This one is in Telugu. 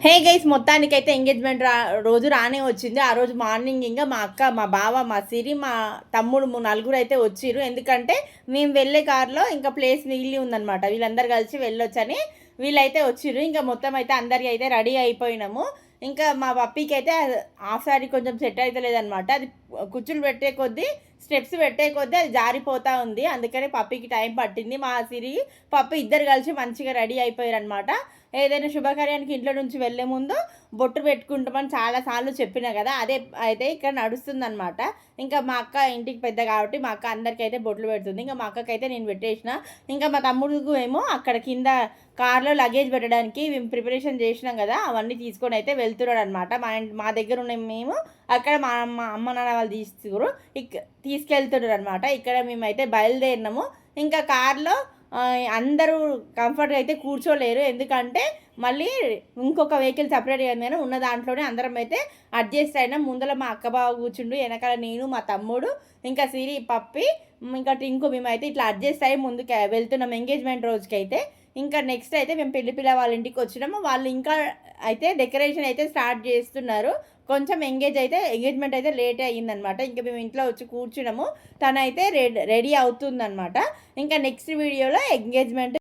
హే గైస్ మొత్తానికి అయితే ఎంగేజ్మెంట్ రా రోజు రానే వచ్చింది. ఆ రోజు మార్నింగ్ ఇంకా మా అక్క మా బావ మా సిరి మా తమ్ముడు ము- నలుగురు అయితే వచ్చిర్రు. ఎందుకంటే మేము వెళ్ళే కార్లో ఇంకా ప్లేస్ మిగిలి ఉందన్నమాట. వీళ్ళందరూ కలిసి వెళ్ళొచ్చని వీళ్ళైతే వచ్చిర్రు. ఇంకా మొత్తం అయితే అందరికి అయితే రెడీ అయిపోయినాము. ఇంకా మా పప్పికి అయితే హాఫ్ సారీ కొంచెం సెట్ అయితే అది కుచ్చులు పెట్టే కొద్దీ స్టెప్స్ పెట్టే కొద్దీ అది జారిపోతా ఉంది. అందుకని పప్పికి టైం పట్టింది. మా సిరి పప్పు ఇద్దరు కలిసి మంచిగా రెడీ అయిపోయారు అనమాట ఏదైనా శుభకార్యానికి ఇంట్లో నుంచి వెళ్ళే ముందు బొట్టు పెట్టుకుంటామని చాలాసార్లు చెప్పిన కదా అదే అయితే ఇక్కడ నడుస్తుందనమాట ఇంకా మా అక్క ఇంటికి పెద్ద కాబట్టి మా అక్క అందరికైతే బొట్లు పెడుతుంది. ఇంకా మా అక్కకైతే నేను పెట్టేసిన. ఇంకా మా తమ్ముడుకు ఏమో అక్కడ కింద కార్లో లగేజ్ పెట్టడానికి మేము ప్రిపరేషన్ చేసినాం కదా అవన్నీ తీసుకొని అయితే వెళ్తున్నాడు అనమాట మా ఇంటి మా దగ్గర ఉన్న మేము అక్కడ మా అమ్మ అమ్మ నాన్న వాళ్ళు తీసుకురు ఇక్ తీసుకెళ్తున్నారు అనమాట ఇక్కడ మేమైతే బయలుదేరినాము. ఇంకా కార్లో అందరూ కంఫర్ట్గా అయితే కూర్చోలేరు. ఎందుకంటే మళ్ళీ ఇంకొక వెహికల్ సపరేట్ అయిందని ఉన్న దాంట్లోనే అందరం అయితే అడ్జస్ట్ అయినా. ముందర మా అక్క బావ కూర్చుండు వెనకాల నేను మా తమ్ముడు ఇంకా సిరి పప్పి ఇంకా టింకు మేమైతే ఇట్లా అడ్జస్ట్ అయ్యి ముందుకు వెళ్తున్నాం ఎంగేజ్మెంట్ రోజుకైతే. ఇంకా నెక్స్ట్ అయితే మేము పెళ్ళి పిల్ల వాళ్ళ ఇంటికి వచ్చినాము. వాళ్ళు ఇంకా అయితే డెకరేషన్ అయితే స్టార్ట్ చేస్తున్నారు. కొంచెం ఎంగేజ్ అయితే ఎంగేజ్మెంట్ అయితే లేట్ అయ్యిందనమాట. ఇంకా మేము ఇంట్లో వచ్చి కూర్చున్నాము. తనైతే రెడీ రెడీ అవుతుందనమాట. ఇంకా నెక్స్ట్ వీడియోలో ఎంగేజ్మెంట్